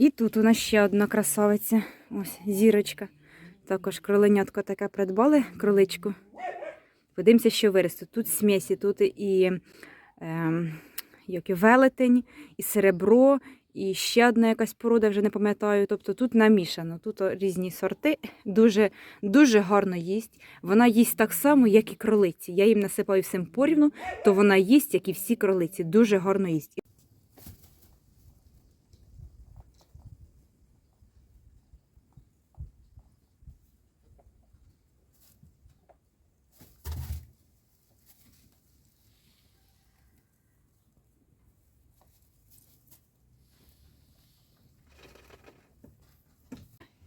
І тут у нас ще одна красавиця. Ось зірочка. Також кроленятко таке придбали, кроличку. Подивимося, що виросте. Тут смісі, тут і, ем, як і велетень, і серебро, і ще одна якась порода, вже не пам'ятаю. Тобто тут намішано. Тут різні сорти. Дуже, дуже гарно їсть. Вона їсть так само, як і кролиці. Я їм насипаю всім порівну, то вона їсть, як і всі кролиці. Дуже гарно їсть.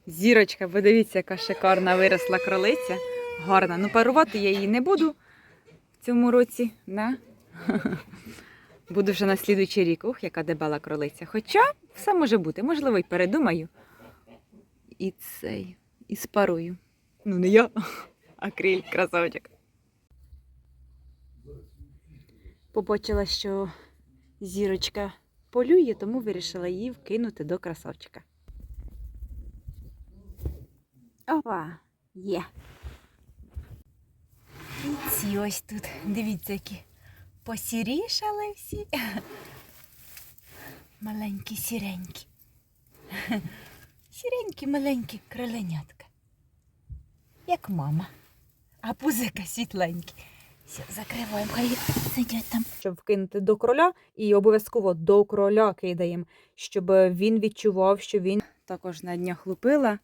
Зірочка, подивіться, яка шикарна виросла кролиця. Гарна. Ну, парувати я її не буду в цьому році. Да? Буду вже на слідуючий рік. Ух, яка дебела кролиця. Хоча все може бути. Можливо, й передумаю. І цей, і спарую. Ну, не я, а криль, красавчик. Побачила, що зірочка полює, тому вирішила її вкинути до красавчика. Опа, є. І ці ось тут, дивіться, які посірішали всі. Маленькі, сіренькі. Сіренькі, маленькі кроленятка. Як мама. А пузика світленькі. Все, закриваємо, хай сидять там. Щоб вкинути до кроля, і обов'язково до кроля кидаємо, щоб він відчував, що він також на днях лупила.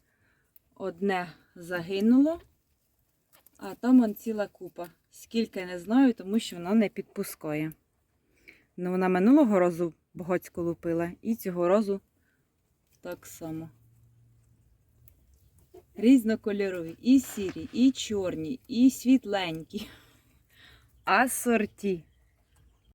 Одне загинуло, а там он ціла купа. Скільки не знаю, тому що вона не підпускає. Ну, вона минулого разу багацько лупила, і цього разу так само. Різнокольорові, і сірі, і чорні, і світленькі. Асорті.